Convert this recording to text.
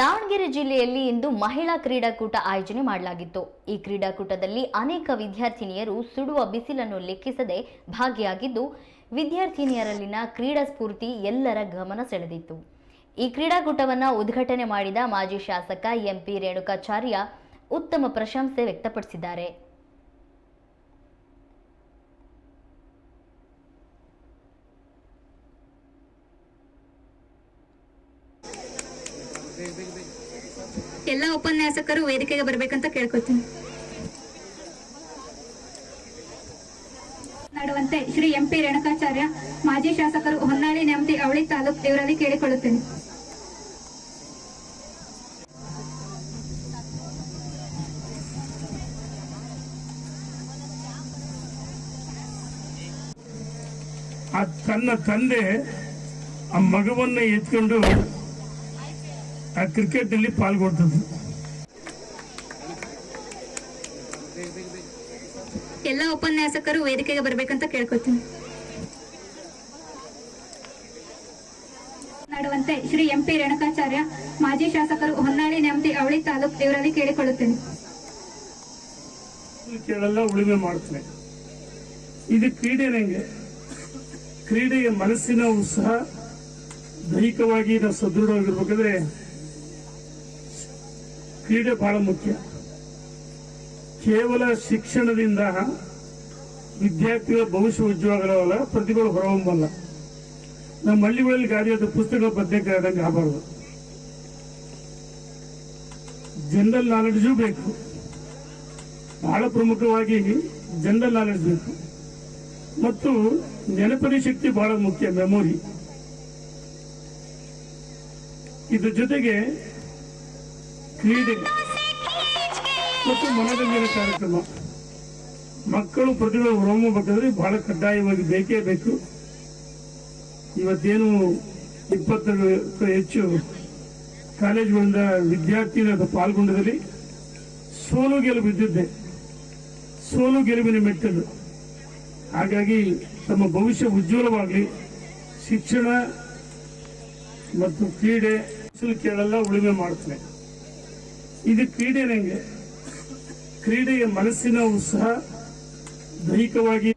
ದಾವಣಗೆರೆ ಜಿಲ್ಲೆಯಲ್ಲಿ ಇಂದು ಮಹಿಳಾ ಕ್ರೀಡಾಕೂಟ ಆಯೋಜನೆ ಮಾಡಲಾಗಿತ್ತು. ಈ ಕ್ರೀಡಾಕೂಟದಲ್ಲಿ ಅನೇಕ ವಿದ್ಯಾರ್ಥಿನಿಯರು ಸುಡುವ ಬಿಸಿಲನ್ನು ಲೆಕ್ಕಿಸದೆ ಭಾಗಿಯಾಗಿದ್ದು, ವಿದ್ಯಾರ್ಥಿನಿಯರಲ್ಲಿನ ಕ್ರೀಡಾ ಸ್ಫೂರ್ತಿ ಎಲ್ಲರ ಗಮನ ಸೆಳೆದಿತ್ತು. ಈ ಕ್ರೀಡಾಕೂಟವನ್ನು ಉದ್ಘಾಟನೆ ಮಾಡಿದ ಮಾಜಿ ಶಾಸಕ ಎಂಪಿ ರೇಣುಕಾಚಾರ್ಯ ಉತ್ತಮ ಪ್ರಶಂಸೆ ವ್ಯಕ್ತಪಡಿಸಿದ್ದಾರೆ. ಎಲ್ಲ ಉಪನ್ಯಾಸಕರು ವೇದಿಕೆಗೆ ಬರಬೇಕಂತ ಕೇಳ್ಕೊತೀನಿ ಮಾಡುವಂತೆ ಶ್ರೀ ಎಂ ಪಿ ರೇಣುಕಾಚಾರ್ಯ, ಮಾಜಿ ಶಾಸಕರು ಹೊನ್ನಾಳಿ ನ್ಯಾಮತಿ ಅವಳಿ ತಾಲೂಕ್ ಇವರಲ್ಲಿ ಕೇಳಿಕೊಳ್ಳುತ್ತೇನೆ. ತನ್ನ ತಂದೆ ಆ ಮಗುವನ್ನ ಎತ್ಕೊಂಡು ಆ ಕ್ರಿಕೆಟ್ ಅಲ್ಲಿ ಪಾಲ್ಗೊಳ್ತದ್ದು ಎಲ್ಲ ಉಪನ್ಯಾಸಕರು ವೇದಿಕೆಗೆ ಬರಬೇಕಂತ ಕೇಳ್ಕೊತೀನಿ ಮಾಡುವಂತೆ ಶ್ರೀ ಎಂಪಿ ರೇಣುಕಾಚಾರ್ಯ ಮಾಜಿ ಶಾಸಕರು ಹೊನ್ನಾಳಿ ನೆಮ್ಮದಿ ಅವಳಿ ತಾಲೂಕ್ ಇವರಲ್ಲಿ ಕೇಳಿಕೊಳ್ಳುತ್ತೇನೆ. ಕೇಳಲ್ಲ ಉಳುಮೆ ಮಾಡ್ತೇನೆ. ಇದು ಕ್ರೀಡೆ ನಂಗೆ ಕ್ರೀಡೆಯ ಮನಸ್ಸಿನ ಉತ್ಸಾಹ ದೈಹಿಕವಾಗಿ ನಾವು ಸದೃಢವಾಗಿರ್ಬೇಕಾದ್ರೆ ಕ್ರೀಡೆ ಬಹಳ ಮುಖ್ಯ. ಕೇವಲ ಶಿಕ್ಷಣದಿಂದ ವಿದ್ಯಾರ್ಥಿಗಳ ಭವಿಷ್ಯ ಉಜ್ವಲಗಳಲ್ಲ ಪ್ರತಿಭೆಗಳು ಹೊರಹೊಮ್ಮಲ್ಲ. ನಮ್ಮ ಹಳ್ಳಿಗಳಲ್ಲಿ ಗಾಡಿ ಅದು ಪುಸ್ತಕ ಪದ್ಯಕ್ಕೆ ಆದಂಗೆ ಆಗಬಾರ್ದು. ಜನರಲ್ ನಾಲೆಡ್ಜು ಬೇಕು. ಬಹಳ ಪ್ರಮುಖವಾಗಿ ಜನರಲ್ ನಾಲೆಡ್ಜ್ ಬೇಕು. ಮತ್ತು ನೆನಪಿನ ಶಕ್ತಿ ಬಹಳ ಮುಖ್ಯ, ಮೆಮೊರಿ. ಇದ್ರ ಜೊತೆಗೆ ಕ್ರೀಡೆ ಮತ್ತು ಮನೋರಂಜನೆ ಕಾರ್ಯಕ್ರಮ. ಮಕ್ಕಳು ಪ್ರತಿಭೆ ಹೊರಹೊಮ್ಮಬೇಕಾದ್ರೆ ಬಹಳ ಕಡ್ಡಾಯವಾಗಿ ಬೇಕೇ ಬೇಕು. ಇವತ್ತೇನು ಇಪ್ಪತ್ತಕ್ಕೂ ಹೆಚ್ಚು ಕಾಲೇಜುಗಳಿಂದ ವಿದ್ಯಾರ್ಥಿಗಳ ಪಾಲ್ಗೊಂಡದಲ್ಲಿ ಸೋಲು ಗೆಲುವು ಇದ್ದಿದ್ದೆ ಸೋಲು ಗೆಲುವಿನ ಮೆಟ್ಟಲು. ಹಾಗಾಗಿ ತಮ್ಮ ಭವಿಷ್ಯ ಉಜ್ವಲವಾಗಲಿ. ಶಿಕ್ಷಣ ಮತ್ತು ಕ್ರೀಡೆ ಕೇಳಲ್ಲ, ಉಳುಮೆ ಮಾಡ್ತಾರೆ ಇದು ಕ್ರೀಡೆ ನಂಗೆ. ಕ್ರೀಡೆಯ ಮನಸ್ಸಿನ ಉತ್ಸಾಹ ದೈಹಿಕವಾಗಿ